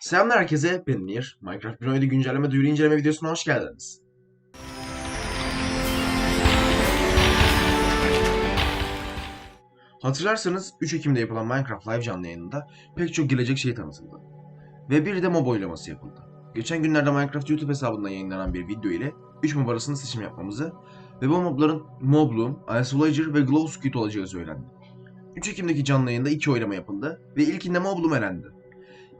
Selamlar herkese, ben Nir. Minecraft 1.17 güncelleme duyuru inceleme videosuna hoş geldiniz. Hatırlarsanız 3 Ekim'de yapılan Minecraft Live canlı yayınında pek çok gelecek şey tanıtıldı. Ve bir de mob oylaması yapıldı. Geçen günlerde Minecraft YouTube hesabından yayınlanan bir video ile 3 mob arasında seçim yapmamızı ve bu mobların Mobloom, Isolager ve Glow olacağı söylendi. 3 Ekim'deki canlı yayında 2 oylama yapıldı ve ilkinde Mobloom elendi.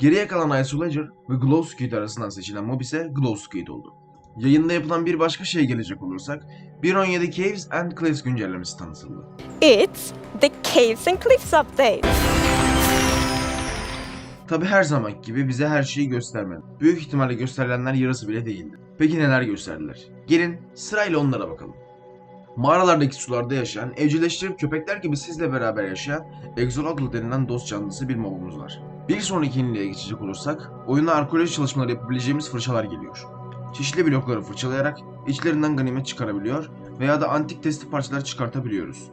Geriye kalan Isolager ve Glow Squid arasından seçilen mob ise Glow Squid oldu. Yayında yapılan bir başka şeye gelecek olursak 1.17 Caves and Cliffs güncellemesi tanıtıldı. It's the Caves and Cliffs update. Tabi her zaman gibi bize her şeyi göstermedi. Büyük ihtimalle gösterilenler yarısı bile değildi. Peki neler gösterdiler? Gelin sırayla onlara bakalım. Mağaralardaki sularda yaşayan, evcilleştirip köpekler gibi sizle beraber yaşayan Exolotl denilen dost canlısı bir mobumuz var. Bir sonraki yeniliğe geçecek olursak, oyuna arkeoloji çalışmaları yapabileceğimiz fırçalar geliyor. Çeşitli blokları fırçalayarak içlerinden ganimet çıkarabiliyor veya da antik testi parçalar çıkartabiliyoruz.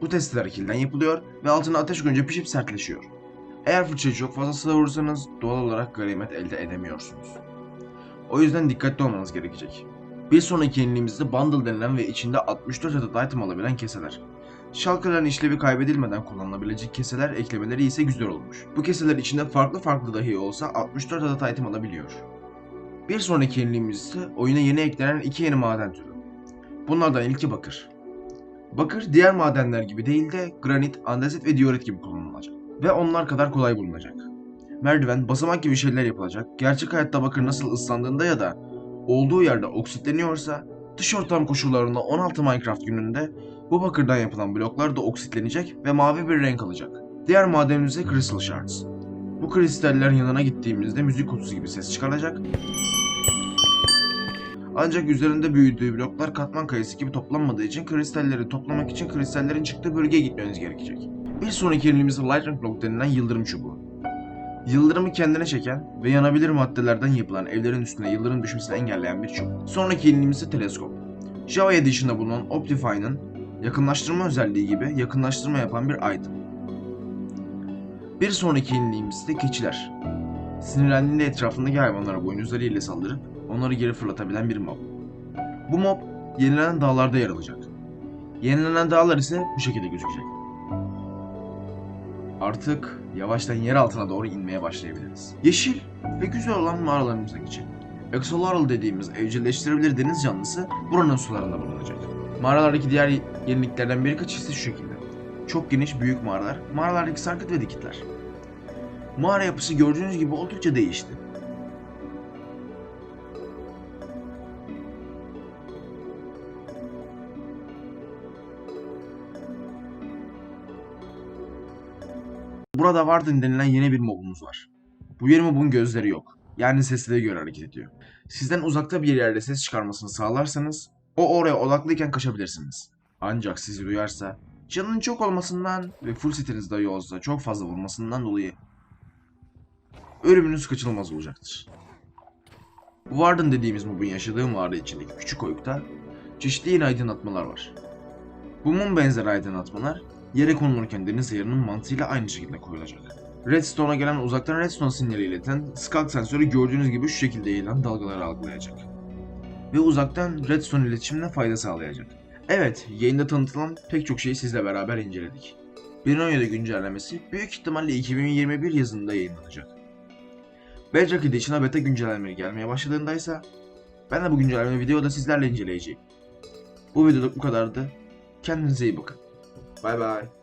Bu testler kilden yapılıyor ve altına ateş koyunca pişip sertleşiyor. Eğer fırçayı çok fazla savurursanız doğal olarak ganimet elde edemiyorsunuz. O yüzden dikkatli olmanız gerekecek. Bir sonraki yeniliğimizde bundle denilen ve içinde 64 adet item alabilen keseler. Shulker'ların işlevi kaybedilmeden kullanılabilecek keseler eklemeleri ise güzel olmuş. Bu keseler içinde farklı farklı dahi olsa 64 adet item alabiliyor. Bir sonraki yeniliğimiz ise oyuna yeni eklenen iki yeni maden türü. Bunlardan ilki bakır. Bakır diğer madenler gibi değil de granit, andezit ve diorit gibi kullanılacak. Ve onlar kadar kolay bulunacak. Merdiven, basamak gibi şeyler yapılacak. Gerçek hayatta bakır nasıl ıslandığında ya da olduğu yerde oksitleniyorsa dış ortam koşullarında 16 Minecraft gününde bu bakırdan yapılan bloklar da oksitlenecek ve mavi bir renk alacak. Diğer madenimiz ise Crystal Shards. Bu kristallerin yanına gittiğimizde müzik kutusu gibi ses çıkaracak. Ancak üzerinde büyüdüğü bloklar katman kayısı gibi toplanmadığı için kristalleri toplamak için kristallerin çıktığı bölgeye gitmeniz gerekecek. Bir sonraki yeniliğimiz Lightning Block denilen yıldırım çubuğu. Yıldırımı kendine çeken ve yanabilir maddelerden yapılan evlerin üstüne yıldırım düşmesini engelleyen bir çubuk. Sonraki yeniliğimiz ise teleskop. Java Edition'da bulunan Optifine'ın yakınlaştırma özelliği gibi yakınlaştırma yapan bir item. Bir sonraki yeniliğimiz ise keçiler. Sinirlendiğinde etrafındaki hayvanlara boynuzlarıyla saldırıp onları geri fırlatabilen bir mob. Bu mob yenilenen dağlarda yer alacak. Yenilenen dağlar ise bu şekilde gözükecek. Artık yavaştan yer altına doğru inmeye başlayabiliriz. Yeşil ve güzel olan mağaralarımıza geçelim. Exolaral dediğimiz evcilleştirebilir deniz canlısı buranın sularında bulunacak. Mağaralardaki diğer yeniliklerden birkaç ise şu şekilde. Çok geniş büyük mağaralar, mağaralardaki sarkıt ve dikitler. Mağara yapısı gördüğünüz gibi oldukça değişti. Burada Warden denilen yeni bir mobumuz var. Bu yeni mobun gözleri yok. Yani sesleri göre hareket ediyor. Sizden uzakta bir yerde ses çıkarmasını sağlarsanız o oraya odaklıyken kaçabilirsiniz. Ancak sizi duyarsa canının çok olmasından ve full setiniz dahi olsa çok fazla vurmasından dolayı ölümünüz kaçınılmaz olacaktır. Warden dediğimiz mobun yaşadığı mağara içindeki küçük oyukta çeşitli yeni aydınlatmalar var. Bu mum benzeri aydınlatmalar yere konulurken deniz ayarının mantığıyla aynı şekilde koyulacak. Redstone'a gelen uzaktan redstone sinyali ileten Skulk sensörü gördüğünüz gibi şu şekilde yayılan dalgaları algılayacak. Ve uzaktan redstone iletişimine fayda sağlayacak. Evet, yayında tanıtılan pek çok şeyi sizle beraber inceledik. 1.17 güncellemesi büyük ihtimalle 2021 yazında yayınlanacak. Bedrock Edition'a beta güncellemeleri gelmeye başladığında ise ben de bu güncelleme videoda sizlerle inceleyeceğim. Bu videoluk bu kadardı. Kendinize iyi bakın. Bay bay.